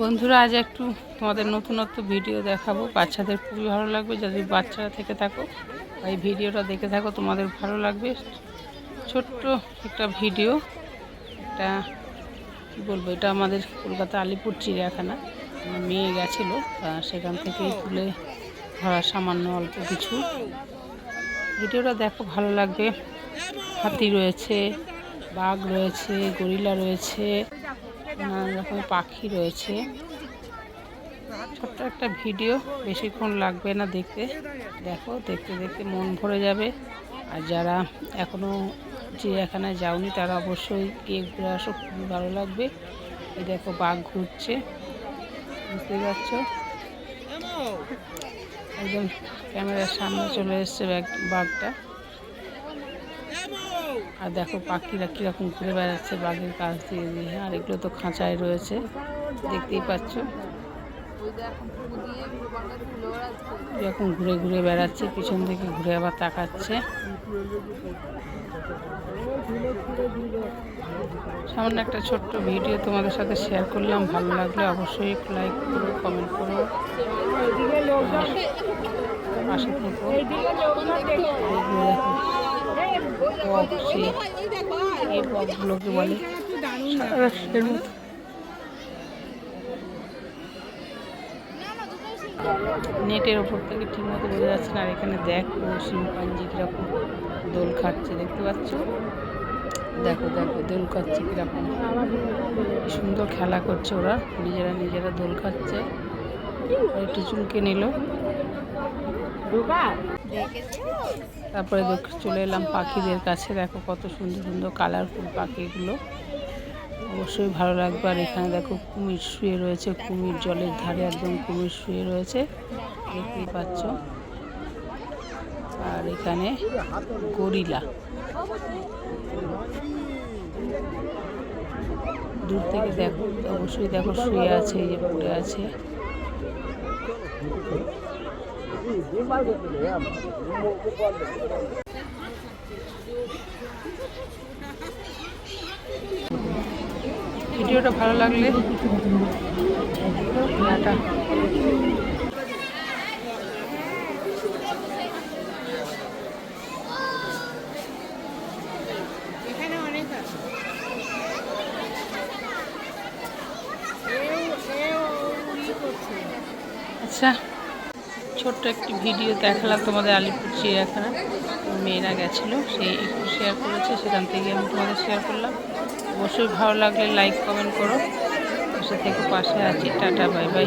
বন্ধুরা, আজ একটু তোমাদের নতুনত্ব ভিডিও দেখাবো। বাচ্চাদের খুবই ভালো লাগবে। যদি বাচ্চারা থেকে থাকো এই ভিডিওটা দেখে থাকো, তোমাদের ভালো লাগবে। ছোট্ট একটা ভিডিও। এটা কী বলব, এটা আমাদের কলকাতা আলিপুর চিড়িয়াখানা। আমার মেয়ে গেছিল সেখান থেকেই তুলে ধরা সামান্য অল্প কিছু। ভিডিওটা দেখো, ভালো লাগবে। হাতি রয়েছে, বাঘ রয়েছে, গরিলা রয়েছে। নানান রকমের পাখি রয়েছে। ছোট্ট একটা ভিডিও, বেশিক্ষণ লাগবে না দেখতে। দেখো, দেখতে দেখতে মন ভরে যাবে। আর যারা এখনও চিড়িয়াখানায় যাওনি, তারা অবশ্যই গিয়ে ঘুরে আসো, খুবই ভালো লাগবে। এই দেখো, বাঘ ঘুরছে। বুঝতে পারছ? একদম ক্যামেরার সামনে চলে এসছে বাঘটা। আর দেখো পাখিরা কীরকম ঘুরে বেড়াচ্ছে, বাঘের কাছ দিয়ে দিয়ে। আর এগুলো তো খাঁচায় রয়েছে, দেখতেই পাচ্ছ। এরকম ঘুরে ঘুরে বেড়াচ্ছে, পিছন থেকে ঘুরে আবার তাকাচ্ছে। সামান্য একটা ছোট্ট ভিডিও তোমাদের সাথে শেয়ার করলাম, ভালো লাগলে অবশ্যই লাইক করো কমেন্ট করো। পাশে থেকো নেটের ওপর থেকে ঠিকমতো বোঝা যাচ্ছে না, আর এখানে দেখো শিম্পাঞ্জি কীরকম দোল খাচ্ছে, দেখতে পাচ্ছ? দেখো দেখো, দোল খাচ্ছে কীরকম। সুন্দর খেলা করছে ওরা, নিজেরা নিজেরা দোল খাচ্ছে। একটু চুলকে নিল। তারপরে চলে এলাম পাখিদের কাছে। দেখো কত সুন্দর সুন্দর কালারফুল পাখিগুলো। অবশ্যই ভালো লাগবে। আর এখানে দেখো কুমির শুয়ে রয়েছে। কুমির জলের ধারে একদম কুমির শুয়ে রয়েছে। দেখতেই পাচ্ছ। আর এখানে গরিলা। দূর থেকে দেখো, অবশ্যই দেখো শুয়ে আছে, এই যে পড়ে আছে। ভিডিওটা ভালো লাগলে এখানে অনেক আছে। আচ্ছা। ছোট্ট একটি ভিডিও দেখালাম তোমাদের আলিপুর চিড়িয়াখানা। মেয়েরা গেছিল, সেই একটু শেয়ার করেছে, সেখান থেকে আমি তোমাদের শেয়ার করলাম। অবশ্যই ভালো লাগলে লাইক কমেন্ট করো। সে থেকে পাশে আছি, টাটা বাই বাই